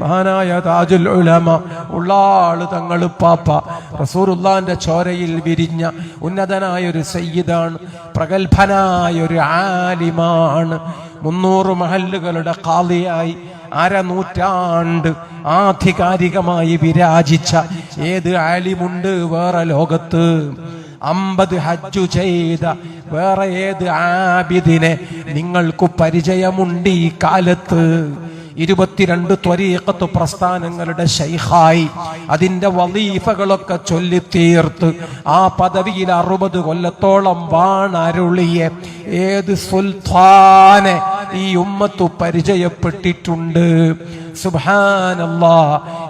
മഹാനായ താജുൽ ഉലമ ഉള്ളാൾ തങ്ങൾ പാപ്പ. റസൂറുല്ലാന്റെ ചോരയിൽ വിരിഞ്ഞ ഉന്നതനായ ഒരു സയ്യിദാണ് പ്രഗത്ഭനായ ഒരു ആലിമാണ്. മുന്നൂറ് മഹല്ലുകളുടെ കാളിയായി അരനൂറ്റാണ്ട് ആധികാരികമായി വിരാജിച്ച ഏത് ആലിമുണ്ട് വേറെ ലോകത്ത്? അമ്പത് ഹജ്ജു ചെയ്ത വേറെ ഏത് ആബിദിനെ നിങ്ങൾക്ക് പരിചയമുണ്ട് ഈ കാലത്ത്? ഇരുപത്തിരണ്ട് ത്വരീക്കത്ത് പ്രസ്ഥാനങ്ങളുടെ ശൈഖായി. അതിന്റെ വലീഫകളൊക്കെ ചൊല്ലി ചൊല്ലിത്തീർത്ത് ആ പദവിയിൽ അറുപത് കൊല്ലത്തോളം വാണരുളിയ. ഏത് സുൽത്താനെ ഈ ഉമ്മത്തു പരിചയപ്പെട്ടിട്ടുണ്ട്?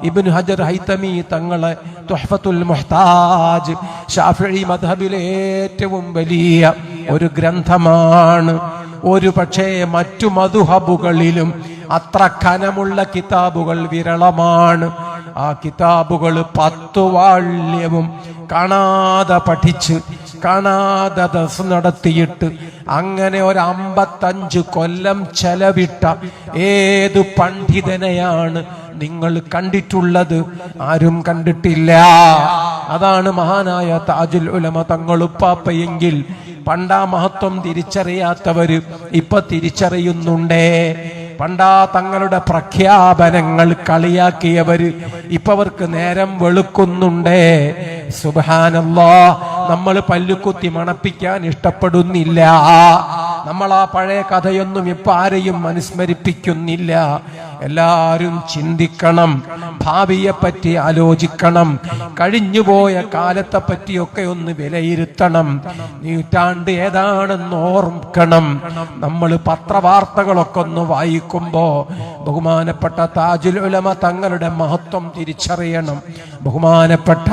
ഇബ്നു ഹജർ ഹൈതമി തങ്ങളെ തുഹഫത്തുൽ മുഹ്താജ് ഷാഫിഈ മദ്ഹബിലെ ഏറ്റവും വലിയ ഒരു ഗ്രന്ഥമാണ്. ഒരു പക്ഷേ മറ്റു മധുഹബുകളിലും അത്ര കനമുള്ള കിതാബുകൾ വിരളമാണ്. ആ കിതാബുകൾ പത്തു വാള്യവും കാണാതെ പഠിച്ച് കാണാതെ ദസ് നടത്തിയിട്ട് അങ്ങനെ ഒരു അമ്പത്തഞ്ച് കൊല്ലം ചെലവിട്ട ഏത് പണ്ഡിതനെയാണ് നിങ്ങൾ കണ്ടിട്ടുള്ളത്? ആരും കണ്ടിട്ടില്ല. അതാണ് മഹാനായ താജുൽ ഉലമ തങ്ങളുപ്പാപ്പയെങ്കിൽ പണ്ടാ മഹത്വം തിരിച്ചറിയാത്തവര് ഇപ്പൊ തിരിച്ചറിയുന്നുണ്ടേ. പണ്ടാ തങ്ങളുടെ പ്രഖ്യാപനങ്ങൾ കളിയാക്കിയവര് ഇപ്പൊ അവർക്ക് നേരം വെളുക്കുന്നുണ്ടേ. സുബാനല്ലോ നമ്മൾ പല്ലുക്കുത്തി മണപ്പിക്കാൻ ഇഷ്ടപ്പെടുന്നില്ല. നമ്മൾ ആ പഴയ കഥയൊന്നും ഇപ്പൊ ആരെയും അനുസ്മരിപ്പിക്കുന്നില്ല. എല്ലാരും ചിന്തിക്കണം ഭാവിയെ പറ്റി ആലോചിക്കണം കഴിഞ്ഞുപോയ കാലത്തെ പറ്റിയൊക്കെ ഒന്ന് വിലയിരുത്തണം. നൂറ്റാണ്ട് ഏതാണെന്ന് ഓർക്കണം. നമ്മൾ പത്രവാർത്തകളൊക്കെ ഒന്ന് വായിക്കുമ്പോ ബഹുമാനപ്പെട്ട താജുൽ ഉലമ തങ്ങളുടെ മഹത്വം തിരിച്ചറിയണം. ബഹുമാനപ്പെട്ട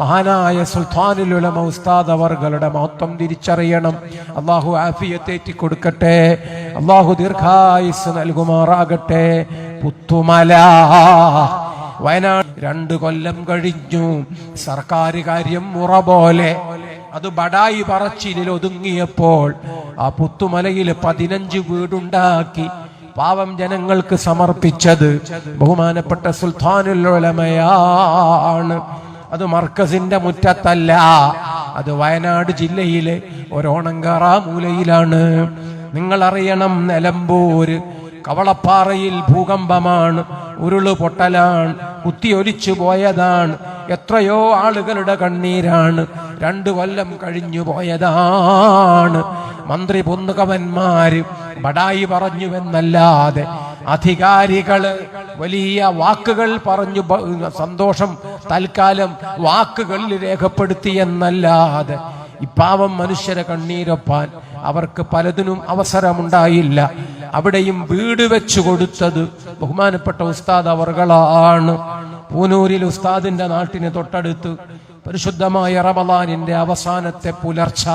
മഹാനായ സുൽത്താനുൽ ഉലമ ഉസ്താദ് അവർകളുടെ മഹത്വം തിരിച്ചറിയണം. അള്ളാഹു ആഫിയത്തേറ്റി കൊടുക്കട്ടെ അള്ളാഹു ദീർഘായുസ് നൽകുമാറാകട്ടെ. പുത്തുമല. വയനാട് രണ്ടു കൊല്ലം കഴിഞ്ഞു. സർക്കാർ കാര്യം മുറ പോലെ. അത് ബടായി പറച്ചിലിൽ ഒതുങ്ങിയപ്പോൾ ആ പുത്തുമലയിൽ പതിനഞ്ച് വീടുണ്ടാക്കി പാവം ജനങ്ങൾക്ക് സമർപ്പിച്ചത് ബഹുമാനപ്പെട്ട സുൽത്താനുൽ ഉലമയാണ്. അത് മർക്കസിന്റെ മുറ്റത്തല്ല. അത് വയനാട് ജില്ലയിലെ ഒരോണങ്കാറ മൂലയിലാണ്. നിങ്ങൾ അറിയണം നിലമ്പൂര്. കവളപ്പാറയിൽ ഭൂകമ്പമാണ്. ഉരുൾ പൊട്ടലാണ്. കുത്തിയൊലിച്ചു പോയതാണ്. എത്രയോ ആളുകളുടെ കണ്ണീരാണ്. രണ്ടു കൊല്ലം കഴിഞ്ഞു പോയതാണ്. മന്ത്രി പൊന്നുകവന്മാര് ബടായി പറഞ്ഞുവെന്നല്ലാതെ അധികാരികൾ വലിയ വാക്കുകൾ പറഞ്ഞു സന്തോഷം തൽക്കാലം വാക്കുകളിൽ രേഖപ്പെടുത്തി രേഖപ്പെടുത്തിയെന്നല്ലാതെ ഇപ്പാവം മനുഷ്യരെ കണ്ണീരൊപ്പാൻ അവർക്ക് പലതിനും അവസരമുണ്ടായില്ല. അവിടെയും വീട് വെച്ചു കൊടുത്തത് ബഹുമാനപ്പെട്ട ഉസ്താദ് അവർകളാണ്. പൂനൂരിൽ ഉസ്താദിന്റെ നാട്ടിന് തൊട്ടടുത്ത് പരിശുദ്ധമായ റമദാനിന്റെ അവസാനത്തെ പുലർച്ച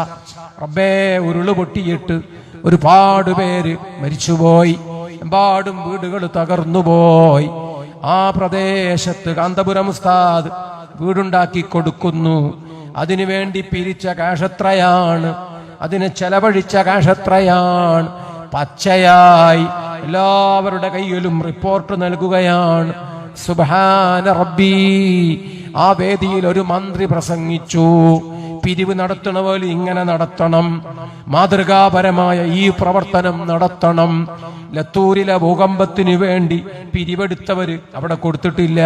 റബ്ബേ ഉരുൾ പൊട്ടിയിട്ട് ഒരുപാട് പേര് മരിച്ചുപോയി. എമ്പാടും വീടുകൾ തകർന്നുപോയി ആ പ്രദേശത്ത് കാന്തപുരം ഉസ്താദ് വീടുണ്ടാക്കി കൊടുക്കുന്നു. അതിനു വേണ്ടി പിരിച്ച കാശത്രയാണ് അതിന് ചെലവഴിച്ച കാശത്രയാണ് പച്ചയായി എല്ലാവരുടെ കയ്യിലും റിപ്പോർട്ട് നൽകുകയാണ്. സുബാന റബ്ബി. ആ വേദിയിൽ ഒരു മന്ത്രി പ്രസംഗിച്ചു. പിരിവ് നടത്തണ പോലെ ഇങ്ങനെ നടത്തണം. മാതൃകാപരമായ ഈ പ്രവർത്തനം നടത്തണം. ലത്തൂരിലെ ഭൂകമ്പത്തിന് വേണ്ടി പിരിവെടുത്തവര് അവിടെ കൊടുത്തിട്ടില്ല.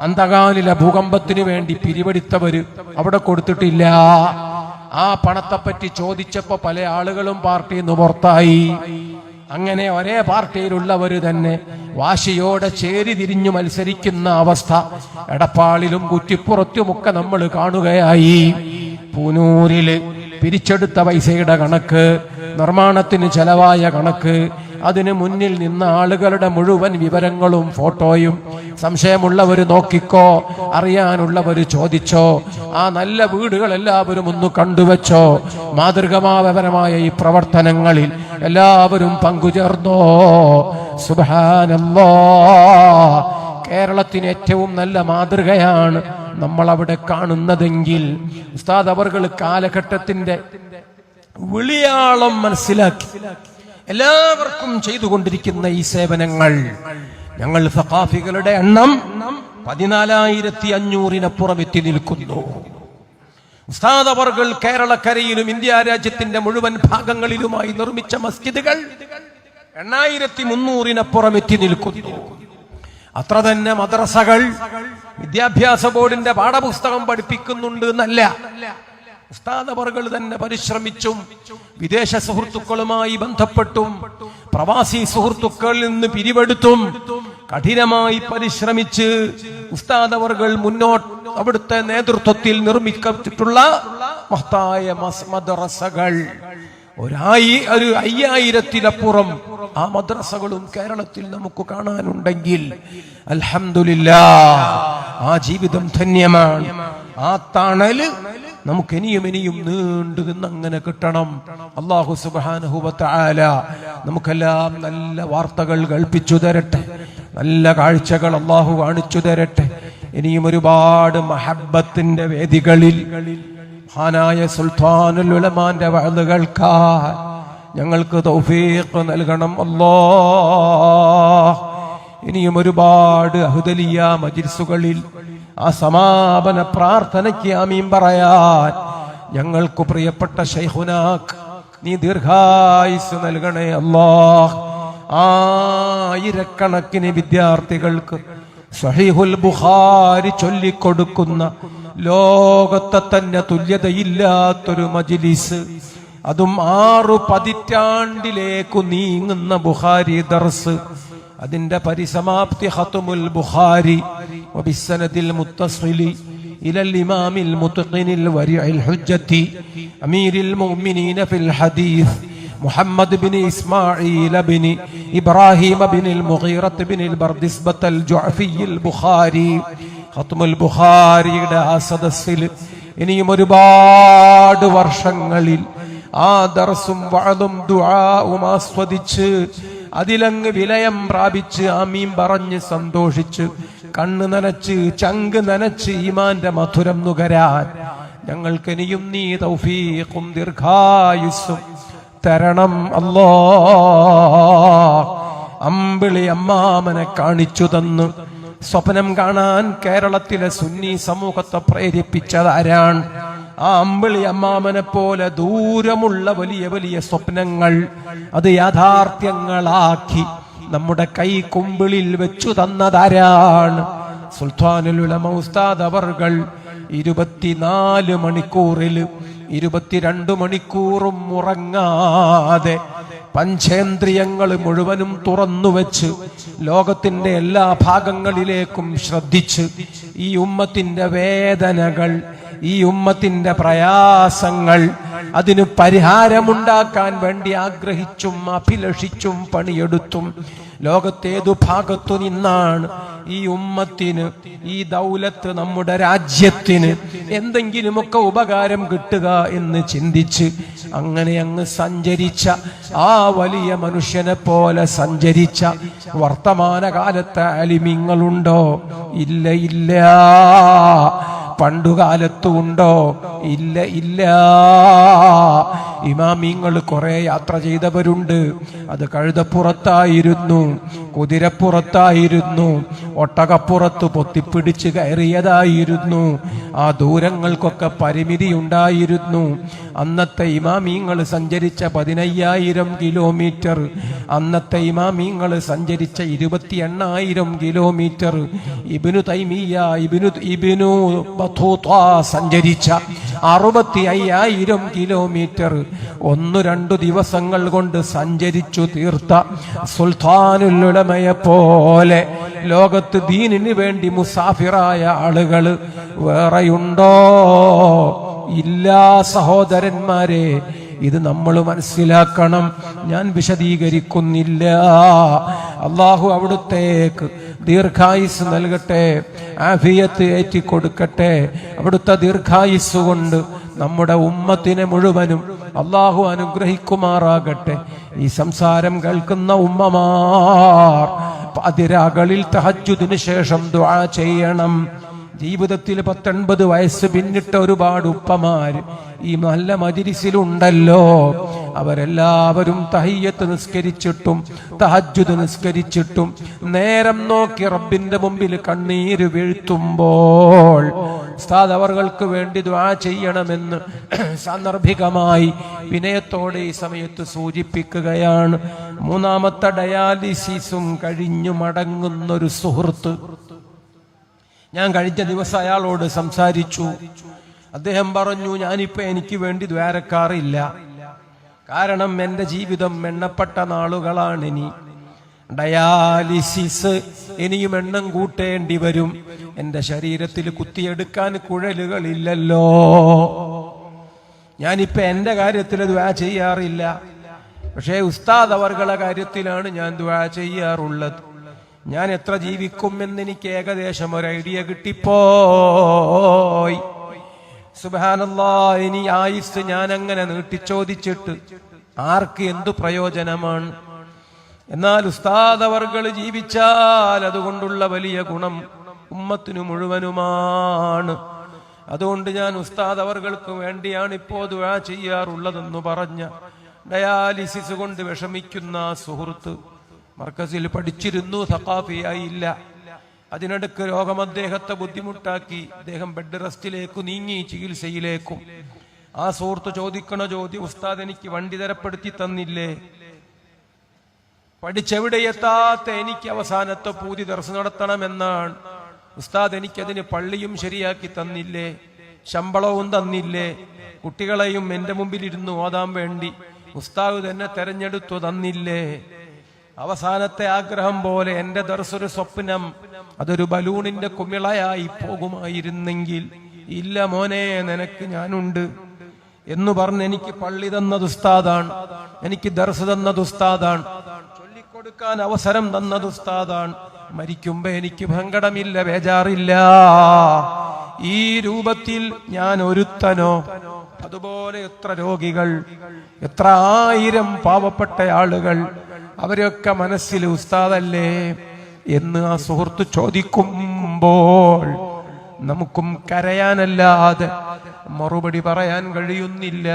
അന്തകാലിലെ ഭൂകമ്പത്തിന് വേണ്ടി പിരിവെടുത്തവര് അവിടെ കൊടുത്തിട്ടില്ല. ആ പണത്തെപ്പറ്റി ചോദിച്ചപ്പോ പല ആളുകളും പാർട്ടിയിൽ നിന്ന് പുറത്തായി. അങ്ങനെ ഒരേ പാർട്ടിയിലുള്ളവർ തന്നെ വാശിയോടെ ചേരി തിരിഞ്ഞു മത്സരിക്കുന്ന അവസ്ഥ. എടപ്പാളിലും കുറ്റിപ്പുറത്തുമൊക്കെ നമ്മൾ കാണുകയായി. പൂനൂരിൽ പിരിച്ചെടുത്ത പൈസയുടെ കണക്ക് നിർമ്മാണത്തിന് ചെലവായ കണക്ക് അതിന് മുന്നിൽ നിന്ന ആളുകളുടെ മുഴുവൻ വിവരങ്ങളും ഫോട്ടോയും സംശയമുള്ളവർ നോക്കിക്കോ അറിയാനുള്ളവർ ചോദിച്ചോ ആ നല്ല വീടുകൾ എല്ലാവരും ഒന്ന് കണ്ടുവച്ചോ. മാതൃകമാപരമായ ഈ പ്രവർത്തനങ്ങളിൽ എല്ലാവരും പങ്കുചേർന്നോ. സുബാനല്ലോ കേരളത്തിന് ഏറ്റവും നല്ല മാതൃകയാണ് നമ്മൾ അവിടെ കാണുന്നതെങ്കിൽ ഉസ്താദ് അവർ കാലഘട്ടത്തിന്റെ വിളിയാളം മനസ്സിലാക്കി. എല്ലാവർക്കും ചെയ്തുകൊണ്ടിരിക്കുന്ന ഈ സേവനങ്ങൾ. ഞങ്ങൾ സഖാഫികളുടെ എണ്ണം പതിനാലായിരത്തി അഞ്ഞൂറിനപ്പുറം എത്തി നിൽക്കുന്നു കേരളക്കരയിലും ഇന്ത്യ രാജ്യത്തിന്റെ മുഴുവൻ ഭാഗങ്ങളിലുമായി നിർമ്മിച്ച മസ്ജിദുകൾ എണ്ണായിരത്തി മുന്നൂറിനപ്പുറം എത്തി നിൽക്കുന്നു. അത്ര തന്നെ മദ്രസകൾ വിദ്യാഭ്യാസ ബോർഡിന്റെ പാഠപുസ്തകം പഠിപ്പിക്കുന്നുണ്ട് എന്നല്ല. ഉസ്താദ് അവർകൾ തന്നെ പരിശ്രമിച്ചും വിദേശ സുഹൃത്തുക്കളുമായി ബന്ധപ്പെട്ടും പ്രവാസി സുഹൃത്തുക്കളിൽ നിന്ന് പിരിവെടുത്തും കഠിനമായി പരിശ്രമിച്ച് ഉസ്താദവറുകൾ മുന്നോട്ട് അവിടുത്തെ നേതൃത്വത്തിൽ നിർമ്മിക്കപ്പെട്ടിട്ടുള്ള മഹത്തായ മദ്രസകൾ. ഒരായി ഒരു അയ്യായിരത്തിലപ്പുറം ആ മദ്രസകളും കേരളത്തിൽ നമുക്ക് കാണാനുണ്ടെങ്കിൽ അൽഹംദുലില്ലാ ആ ജീവിതം ധന്യമാണ്. ആ തണൽ നമുക്ക് ഇനിയും ഇനിയും നീണ്ടു നിന്നങ്ങനെ കിട്ടണം. അള്ളാഹു സുബാനഹുബത്താല നമുക്കെല്ലാം നല്ല വാർത്തകൾ കൽപ്പിച്ചു തരട്ടെ. നല്ല കാഴ്ചകൾ അള്ളാഹു കാണിച്ചു തരട്ടെ. ഇനിയും ഒരുപാട് മഹബത്തിന്റെ വേദികളിൽ മഹാനായ സുൽത്താനുൽ ഉലമാന്റെ വഴുതുകൾക്കാ ഞങ്ങൾക്ക് തൗഫീഖ് നൽകണം. അല്ലോ. ഇനിയും ഒരുപാട് അഹുദലിയ മജിൽസുകളിൽ ആ സമാപന പ്രാർത്ഥനയ്ക്ക് ആമീൻ പറയാൻ. ഞങ്ങൾക്ക് പ്രിയപ്പെട്ട ഷൈഹുനാഖ് നീ ദീർഘായുസ് നൽകണേ അമ്മാ ആയിരക്കണക്കിന് വിദ്യാർത്ഥികൾക്ക് സഹീഹുൽ ബുഹാരി ചൊല്ലിക്കൊടുക്കുന്ന ലോകത്തെ തന്നെ തുല്യതയില്ലാത്തൊരു മജിലിസ്. അതും ആറു പതിറ്റാണ്ടിലേക്കു നീങ്ങുന്ന ബുഹാരി ദർസ്. അതിന്റെ പരിസമാപ്തി ഹത്തുമുൽ ബുഖാരി വബിസ്സനദിൽ മുത്തസ്ലിലി إلى الإمام المتقن الورع الحجة أمير المؤمنين في الحديث محمد بن إسماعيل بن إبراهيم بن المغيرة بن البردسبة الجعفي البخاري ختم البخاري ആ സദസ്സിൽ ഇനിയും ഒരുപാട് വർഷങ്ങളിൽ ആ ദർസും വഴതും ദുആവും ആസ്വദിച്ച് അതിലങ്ങ് വിലയം പ്രാപിച്ച് ആമീം പറഞ്ഞ് സന്തോഷിച്ച് കണ്ണ് നനച്ച് ചങ്ക് നനച്ച് ഈമാന്റെ മധുരം നുകരാൻ ഞങ്ങൾക്ക് ഇനിയും നീ തൗഫീഖും ദീർഘായുസ്സും തരണം അല്ലോ. അമ്പിളി അമ്മാമനെ കാണിച്ചു തന്നു. സ്വപ്നം കാണാൻ കേരളത്തിലെ സുന്നി സമൂഹത്തെ പ്രേരിപ്പിച്ചത് ആരാണ് ആ അമ്പിളി അമ്മാമനെ പോലെ ദൂരമുള്ള വലിയ വലിയ സ്വപ്നങ്ങൾ അത് യാഥാർത്ഥ്യങ്ങളാക്കി നമ്മുടെ കൈ കുമ്പിളിൽ വെച്ചു തന്നതാരാണ്? സുൽത്താനുൽ ഉലമ ഉസ്താദ് അവർകൾ ഇരുപത്തിനാല് മണിക്കൂറിൽ ഇരുപത്തിരണ്ട് മണിക്കൂറും ഉറങ്ങാതെ പഞ്ചേന്ദ്രിയങ്ങൾ മുഴുവനും തുറന്നു വെച്ച് ലോകത്തിന്റെ എല്ലാ ഭാഗങ്ങളിലേക്കും ശ്രദ്ധിച്ച് ഈ ഉമ്മത്തിന്റെ വേദനകൾ ഈ ഉമ്മത്തിന്റെ പ്രയാസങ്ങൾ അതിന് പരിഹാരമുണ്ടാക്കാൻ വേണ്ടി ആഗ്രഹിച്ചും അഭിലഷിച്ചും പണിയെടുത്തും ലോകത്തേതു ഭാഗത്തു നിന്നാണ് ഈ ഉമ്മത്തിന് ഈ ദൗലത്ത് നമ്മുടെ രാജ്യത്തിന് എന്തെങ്കിലുമൊക്കെ ഉപകാരം കിട്ടുക എന്ന് ചിന്തിച്ച് അങ്ങനെ അങ്ങ് സഞ്ചരിച്ച ആ വലിയ മനുഷ്യനെ പോലെ സഞ്ചരിച്ച വർത്തമാനകാലത്തെ അലിമിങ്ങളുണ്ടോ? ഇല്ല ഇല്ല. പണ്ടുകാലത്തും ഉണ്ടോ ഇല്ല ഇല്ല. ഇമാമിങ്ങൾ കുറെ യാത്ര ചെയ്തവരുണ്ട്. അത് കഴുതപ്പുറത്തായിരുന്നു കുതിരപ്പുറത്തായിരുന്നു ഒട്ടകപ്പുറത്ത് പൊത്തിപ്പിടിച്ച് കയറിയതായിരുന്നു. ആ ദൂരങ്ങൾക്കൊക്കെ പരിമിതി ഉണ്ടായിരുന്നു അന്നത്തെ ഇമാമീങ്ങൾ സഞ്ചരിച്ച പതിനയ്യായിരം കിലോമീറ്റർ അന്നത്തെ ഇമാമീങ്ങൾ സഞ്ചരിച്ച ഇരുപത്തി എണ്ണായിരം കിലോമീറ്റർ ഇബിനു തൈമിയ ഇബിനു ഇബിനു സഞ്ചരിച്ച അറുപത്തി അയ്യായിരം കിലോമീറ്റർ. ഒന്നു രണ്ടു ദിവസങ്ങൾ കൊണ്ട് സഞ്ചരിച്ചു തീർത്ത സുൽത്താനുലുടമയെ പോലെ ലോകത്ത് ദീനിന് വേണ്ടി മുസാഫിറായ ആളുകൾ വേറെയുണ്ടോ? ഇല്ല സഹോദരന്മാരെ ഇത് നമ്മൾ മനസ്സിലാക്കണം. ഞാൻ വിശദീകരിക്കുന്നില്ല. അള്ളാഹു അവിടുത്തേക്ക് ദീർഘായുസ് നൽകട്ടെ ആഫിയത്ത് ഏറ്റി ഏറ്റിക്കൊടുക്കട്ടെ. അവിടുത്തെ ദീർഘായുസ് കൊണ്ട് നമ്മുടെ ഉമ്മത്തിനെ മുഴുവനും അള്ളാഹു അനുഗ്രഹിക്കുമാറാകട്ടെ. ഈ സംസാരം കേൾക്കുന്ന ഉമ്മമാർ അതിരാകളിൽ തഹജുദിന് ശേഷം ദുആ ചെയ്യണം. ജീവിതത്തിൽ പത്തൊൻപത് വയസ്സ് പിന്നിട്ട ഒരുപാട് ഉപ്പമാര് ഈ നല്ല മജിരിസിലുണ്ടല്ലോ അവരെല്ലാവരും തഹയ്യത്ത് നിസ്കരിച്ചിട്ടും തഹജ്ജുദ് നിസ്കരിച്ചിട്ടും നേരം നോക്കി റബ്ബിന്റെ മുമ്പിൽ കണ്ണീര് വീഴ്ത്തുമ്പോൾ ഉസ്താദ് അവർക്ക് വേണ്ടി ദ്വാ ചെയ്യണമെന്ന് സാന്ദർഭികമായി വിനയത്തോടെ ഈ സമയത്ത് സൂചിപ്പിക്കുകയാണ്. മൂന്നാമത്തെ ഡയാലിസിസും കഴിഞ്ഞു മടങ്ങുന്നൊരു സുഹൃത്ത്. ഞാൻ കഴിഞ്ഞ ദിവസം അയാളോട് സംസാരിച്ചു. അദ്ദേഹം പറഞ്ഞു ഞാനിപ്പോ എനിക്ക് വേണ്ടി ദ്വാരക്കാറില്ല. കാരണം എന്റെ ജീവിതം എണ്ണപ്പെട്ട നാളുകളാണ് ഇനി ഡയാലിസിസ് ഇനിയും എണ്ണം കൂട്ടേണ്ടി വരും. എന്റെ ശരീരത്തിൽ കുത്തിയെടുക്കാൻ കുഴലുകളില്ലല്ലോ. ഞാനിപ്പോ എന്റെ കാര്യത്തിൽ ദ്വാ ചെയ്യാറില്ല. പക്ഷേ ഉസ്താദ് അവർകളെ കാര്യത്തിലാണ് ഞാൻ ദ്വാ ചെയ്യാറുള്ളത്. ഞാൻ എത്ര ജീവിക്കും എന്ന് എനിക്ക് ഏകദേശം ഒരു ഐഡിയ കിട്ടിപ്പോയി. സുബാനല്ലാ ഇനി ആയുസ് ഞാൻ അങ്ങനെ നീട്ടിച്ചോദിച്ചിട്ട് ആർക്ക് എന്തു പ്രയോജനമാണ്? എന്നാൽ ഉസ്താദ് അവർകൾ ജീവിച്ചാൽ അതുകൊണ്ടുള്ള വലിയ ഗുണം ഉമ്മത്തിനു മുഴുവനുമാണ്. അതുകൊണ്ട് ഞാൻ ഉസ്താദ് അവർക്ക് വേണ്ടിയാണ് ഇപ്പോ ദുഴ ചെയ്യാറുള്ളതെന്ന് പറഞ്ഞ ഡയാലിസിസ് കൊണ്ട് വിഷമിക്കുന്ന സുഹൃത്ത് മർക്കസിൽ പഠിച്ചിരുന്നു സഖാഫിയായില്ല അതിനിടക്ക് രോഗം അദ്ദേഹത്തെ ബുദ്ധിമുട്ടാക്കി. അദ്ദേഹം ബെഡ് റെസ്റ്റിലേക്ക് നീങ്ങി ചികിത്സയിലേക്കും. ആ സുഹൃത്ത് ചോദിക്കണ ചോദ്യം ഉസ്താദ് എനിക്ക് വണ്ടി തരപ്പെടുത്തി തന്നില്ലേ? പഠിച്ചെവിടെ എത്താത്ത എനിക്ക് അവസാനത്തെ പൂതി ദർശ നടത്തണമെന്നാണ്. ഉസ്താദ് എനിക്കതിന് പള്ളിയും ശരിയാക്കി തന്നില്ലേ? ശമ്പളവും തന്നില്ലേ? കുട്ടികളെയും എന്റെ മുമ്പിൽ ഇരുന്ന് ഓതാൻ വേണ്ടി. ഉസ്താദ് തന്നെ തെരഞ്ഞെടുത്തു തന്നില്ലേ? അവസാനത്തെ ആഗ്രഹം പോലെ എന്റെ ദർശൊരു സ്വപ്നം അതൊരു ബലൂണിന്റെ കുമിളയായി പോകുമായിരുന്നെങ്കിൽ ഇല്ല മോനെ നിനക്ക് ഞാനുണ്ട് എന്ന് പറഞ്ഞ് എനിക്ക് പള്ളി തന്നത് ഉസ്താദാണ് എനിക്ക് ദർസ് തന്നത് ഉസ്താദാണ് ചൊല്ലിക്കൊടുക്കാൻ അവസരം തന്നത് ഉസ്താദാണ്. മരിക്കുമ്പോ എനിക്ക് ഭങ്കടമില്ല ബേജാറില്ല. ഈ രൂപത്തിൽ ഞാൻ ഒരുത്തനോ അതുപോലെ എത്ര രോഗികൾ എത്ര ആയിരം പാവപ്പെട്ട ആളുകൾ അവരൊക്കെ മനസ്സിൽ ഉസ്താദല്ലേ എന്ന് ആ സുഹൃത്ത് ചോദിക്കുമ്പോൾ നമുക്കും കരയാനല്ലാതെ മറുപടി പറയാൻ കഴിയുന്നില്ല.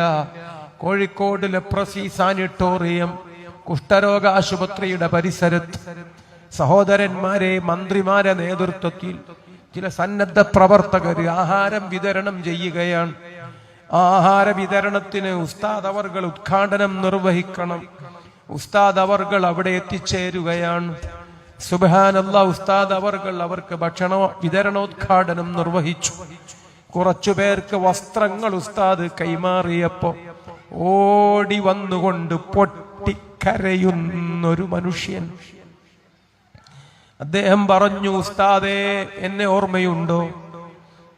കോഴിക്കോട് ലെപ്രസി സാനിറ്റോറിയം കുഷ്ഠരോഗ ആശുപത്രിയുടെ പരിസരത്ത് സഹോദരന്മാരെ മന്ത്രിമാരെ നേതൃത്വത്തിൽ ചില സന്നദ്ധ പ്രവർത്തകർ ആഹാരം വിതരണം ചെയ്യുകയാണ്. ആഹാര വിതരണത്തിന് ഉസ്താദ് അവർകൾ ഉദ്ഘാടനം നിർവഹിക്കണം. ഉസ്താദ് അവർകൾ അവിടെ എത്തിച്ചേരുകയാണ്. സുബാനല്ല ഉസ്താദ് അവർകൾ അവർക്ക് ഭക്ഷണ വിതരണോദ്ഘാടനം നിർവഹിച്ചു. കുറച്ചു പേർക്ക് വസ്ത്രങ്ങൾ ഉസ്താദ് കൈമാറിയപ്പോ ഓടി വന്നുകൊണ്ട് പൊട്ടിക്കരയുന്നൊരു മനുഷ്യൻ. അദ്ദേഹം പറഞ്ഞു ഉസ്താദേ എന്നെ ഓർമ്മയുണ്ടോ?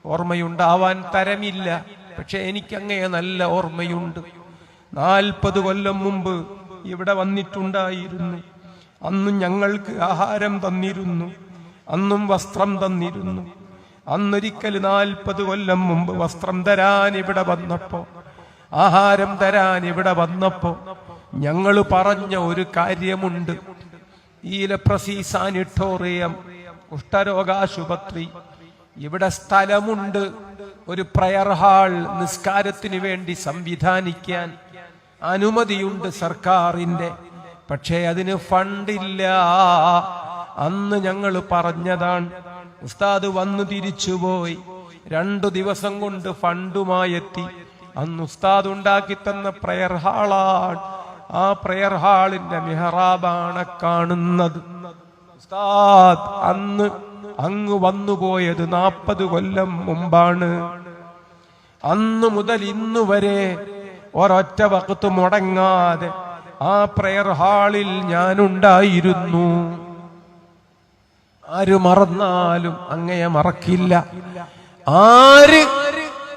ഓർമ്മയുണ്ടാവാൻ തരമില്ല പക്ഷെ എനിക്കങ്ങയെ നല്ല ഓർമ്മയുണ്ട്. നാൽപ്പത് കൊല്ലം മുമ്പ് ഇവിടെ വന്നിട്ടുണ്ടായിരുന്നു. അന്നും ഞങ്ങൾക്ക് ആഹാരം തന്നിരുന്നു. അന്നും വസ്ത്രം തന്നിരുന്നു. അന്നൊരിക്കൽ നാൽപ്പത് കൊല്ലം മുമ്പ് വസ്ത്രം തരാൻ ഇവിടെ വന്നപ്പോ ആഹാരം തരാൻ ഇവിടെ വന്നപ്പോ ഞങ്ങൾ പറഞ്ഞ ഒരു കാര്യമുണ്ട്. ഈ ലെപ്രസി സാനിറ്റോറിയം കുഷ്ഠരോഗാശുപത്രി. ഇവിടെ സ്ഥലമുണ്ട്. ഒരു പ്രയർ ഹാൾ നിസ്കാരത്തിന് വേണ്ടി സംവിധാനിക്കാൻ. അനുമതിയുണ്ട് സർക്കാരിന്റെ പക്ഷേ അതിന് ഫണ്ടില്ല. അന്ന് ഞങ്ങൾ പറഞ്ഞതാണ് ഉസ്താദ് വന്നു തിരിച്ചുപോയി. രണ്ടു ദിവസം കൊണ്ട് ഫണ്ടുമായെത്തി. അന്ന് ഉസ്താദ് ഉണ്ടാക്കി തന്ന പ്രയർ ഹാളാണ്. ആ പ്രയർ ഹാളിന്റെ മെഹറാബാണ് കാണുന്നത്. ഉസ്താദ് അന്ന് അങ്ങ് വന്നുപോയത് നാപ്പത് കൊല്ലം മുമ്പാണ്. അന്ന് മുതൽ ഇന്ന് വരെ ഒരൊറ്റ വക്കത്ത് മുടങ്ങാതെ ആ പ്രയർ ഹാളിൽ ഞാനുണ്ടായിരുന്നു. ആര് മറന്നാലും അങ്ങയെ മറക്കില്ല. ആര്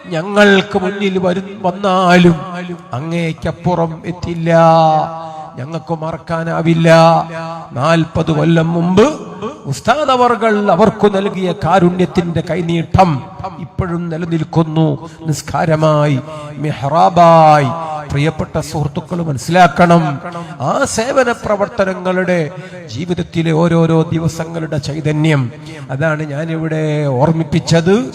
ഞങ്ങൾക്ക് മുന്നിൽ വരും വന്നാലും അങ്ങേക്കപ്പുറം എത്തില്ല. ഞങ്ങൾക്ക് മറക്കാനാവില്ല. നാൽപ്പത് കൊല്ലം മുമ്പ് ഉസ്താദ് അവർക്ക് നൽകിയ കാരുണ്യത്തിന്റെ കൈനീട്ടം ഇപ്പോഴും നിലനിൽക്കുന്നു. നിസ്കാരമായി മെഹ്റാബായി. പ്രിയപ്പെട്ട സുഹൃത്തുക്കൾ മനസ്സിലാക്കണം. ആ സേവന പ്രവർത്തനങ്ങളുടെ ജീവിതത്തിലെ ഓരോരോ ദിവസങ്ങളുടെ ചൈതന്യം. അതാണ് ഞാനിവിടെ ഓർമ്മിപ്പിച്ചത്.